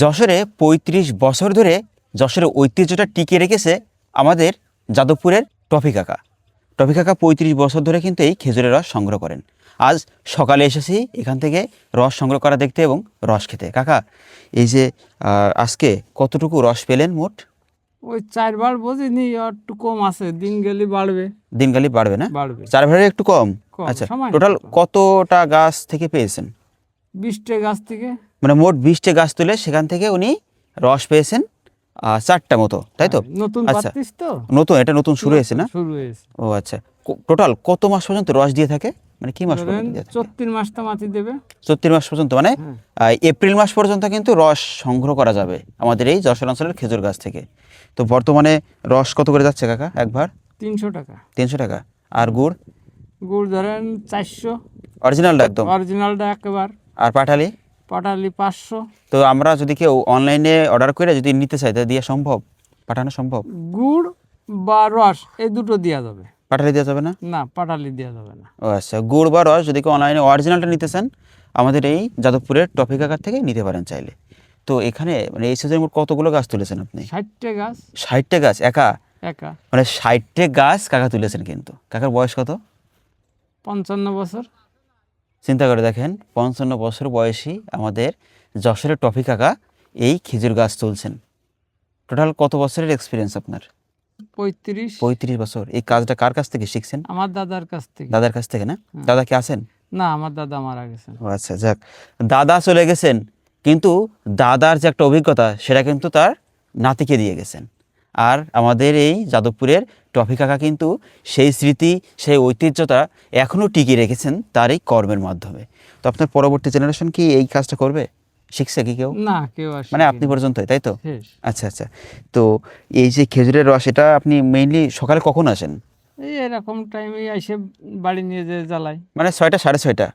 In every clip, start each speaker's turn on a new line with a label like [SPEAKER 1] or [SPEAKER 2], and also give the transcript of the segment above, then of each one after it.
[SPEAKER 1] যশোরে পঁয়ত্রিশ বছর ধরে যশোরের ঐতিহ্যটা টিকে রেখেছে আমাদের যাদবপুরের টফি কাকা। টফি কাকা পঁয়ত্রিশ বছর ধরে কিন্তু এই খেজুরের রস সংগ্রহ করেন। আজ সকালে এসেছি এখান থেকে রস সংগ্রহ করা দেখতে এবং রস খেতে। কাকা এই যে আজকে কতটুকু রস পেলেন মোট?
[SPEAKER 2] ওই চারবার বুঝিনি একটু কম আছে দিন গেলে বাড়বে।
[SPEAKER 1] দিনকালি বাড়বে না?
[SPEAKER 2] বাড়বে।
[SPEAKER 1] চার ভাড়ে একটু কম?
[SPEAKER 2] কম,
[SPEAKER 1] আচ্ছা টোটাল কতটা গাছ থেকে পেয়েছেন?
[SPEAKER 2] বিশটে গাছ থেকে
[SPEAKER 1] মানে মোট বিশটা গাছ তুলে সেখান থেকে উনি রস পেয়েছেন চারটা মতো তাই তো?
[SPEAKER 2] নতুন
[SPEAKER 1] আচ্ছা।
[SPEAKER 2] তো।
[SPEAKER 1] নতুন এটা নতুন শুরু হয়েছে না? ও আচ্ছা। টোটাল কত মাস পর্যন্ত রস দিয়ে থাকে? মানে কি মাস পর্যন্ত
[SPEAKER 2] চত্রিশ মাটি দেবে।
[SPEAKER 1] চৌত্রিশ মাস পর্যন্ত মানে
[SPEAKER 2] হ্যাঁ।
[SPEAKER 1] এপ্রিল মাস পর্যন্ত কিন্তু রস সংগ্রহ করা যাবে আমাদের এই যশোর অঞ্চলের খেজুর গাছ থেকে। তো বর্তমানে রস কত করে যাচ্ছে কাকা একবার?
[SPEAKER 2] তিনশো টাকা।
[SPEAKER 1] তিনশো টাকা। আর গুড়?
[SPEAKER 2] গুড় ধরেন চারশো।
[SPEAKER 1] অরিজিনালটা একদম।
[SPEAKER 2] অরিজিনালটা একেবার।
[SPEAKER 1] আর পাঠালি
[SPEAKER 2] পাটালি পাঁচশো।
[SPEAKER 1] তো আমরা যদি কেউ অনলাইনে অর্ডার করে যদি নিতে চাই তা দিয়ে সম্ভব? পাঠানো সম্ভব?
[SPEAKER 2] গুড় বা রস এই দুটো দেওয়া যাবে।
[SPEAKER 1] পাঠালি দেওয়া যাবে না?
[SPEAKER 2] না পাটালি দেওয়া যাবে না।
[SPEAKER 1] ও আচ্ছা গুড় বা রস যদি কেউ অনলাইনে অরিজিনালটা নিতে চান আমাদের এই যাদবপুরের টপিক আকার থেকে নিতে পারেন চাইলে। তো এখানে মানে এই সিজনে মোট কতগুলো গাছ তুলেছেন আপনি?
[SPEAKER 2] ষাটটে গাছ।
[SPEAKER 1] ষাটটা গাছ? একা?
[SPEAKER 2] একা।
[SPEAKER 1] মানে ষাটটে গাছ কাকা তুলেছেন কিন্তু। কাকার বয়স কত?
[SPEAKER 2] পঞ্চান্ন বছর।
[SPEAKER 1] চিন্তা করে দেখেন পঞ্চান্ন বছর বয়সী আমাদের যশোরের টফি কাকা এই খেজুর গাছ তুলছেন। টোটাল কত বছরের এক্সপিরিয়েন্স আপনার?
[SPEAKER 2] পঁয়ত্রিশ।
[SPEAKER 1] পঁয়ত্রিশ বছর। এই কাজটা কার কাছ থেকে শিখছেন?
[SPEAKER 2] আমার দাদার কাছ থেকে।
[SPEAKER 1] দাদার কাছ থেকে না? দাদা কি আছেন?
[SPEAKER 2] না আমার দাদা মারা গেছেন।
[SPEAKER 1] আচ্ছা যাক। দাদা চলে গেছেন কিন্তু দাদার যে একটা অভিজ্ঞতা সেটা কিন্তু তার নাতিকে দিয়ে গেছেন। আর আমাদের এই যাদবপুরের টফি কাকা কিন্তু সেই স্মৃতি সেই ঐতিহ্যতা এখনও টিকিয়ে রেখেছেন তার এই কর্মের মাধ্যমে। তো আপনার পরবর্তী জেনারেশন কি এই কাজটা করবে? শিখছে কি কেউ?
[SPEAKER 2] না কেউ
[SPEAKER 1] মানে আপনি পর্যন্তই তাই তো? আচ্ছা আচ্ছা। তো এই যে খেজুরের রস এটা আপনি মেইনলি সকালে কখন আসেন?
[SPEAKER 2] এই এরকম টাইমে এসে বাড়ি নিয়ে যে জ্বালাই।
[SPEAKER 1] মানে ছয়টা ছয়টা
[SPEAKER 2] সাড়ে ছয়টা।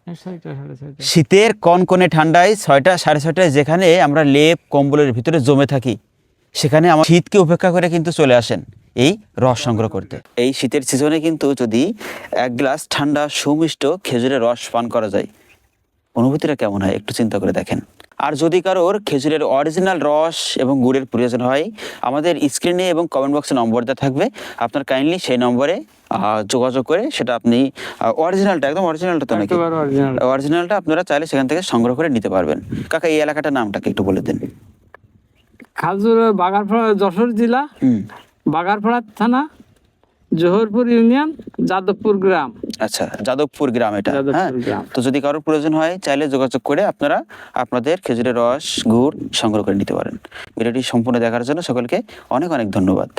[SPEAKER 1] শীতের কনকনে ঠান্ডায় ছয়টা সাড়ে ছয়টায় যেখানে আমরা লেপ কম্বলের ভিতরে জমে থাকি সেখানে আমার শীতকে উপেক্ষা করে কিন্তু চলে আসেন এই রস সংগ্রহ করতে। এই শীতের সিজনে কিন্তু যদি এক গ্লাস ঠান্ডা সুমিষ্ট খেজুরের রস পান করা যায় অনুভূতিটা কেমন হয় একটু চিন্তা করে দেখেন। আর যদি কারোর খেজুরের অরিজিনাল রস এবং গুড়ের প্রয়োজন হয় আমাদের স্ক্রিনে এবং কমেন্ট বক্সে নম্বর দেওয়া থাকবে। আপনার কাইন্ডলি সেই নম্বরে আহ, যোগাযোগ করে সেটা আপনি অরিজিনালটা একদম অরিজিনালটা তো নাকি? অরিজিনালটা আপনারা চাইলে সেখান থেকে সংগ্রহ করে নিতে পারবেন। কাকা এই এলাকাটার নামটাকে একটু বলে দেন।
[SPEAKER 2] খাজুর বাগারপাড়া যশোর জেলা বাগারপাড়া থানা জোহরপুর ইউনিয়ন যাদবপুর গ্রাম।
[SPEAKER 1] আচ্ছা যাদবপুর গ্রাম এটা হ্যাঁ। তো যদি কারোর প্রয়োজন হয় চাইলে যোগাযোগ করে আপনারা আপনাদের খেজুরের রস গুড় সংগ্রহ করে নিতে পারেন। ভিডিওটি সম্পূর্ণ দেখার জন্য সকলকে অনেক অনেক ধন্যবাদ।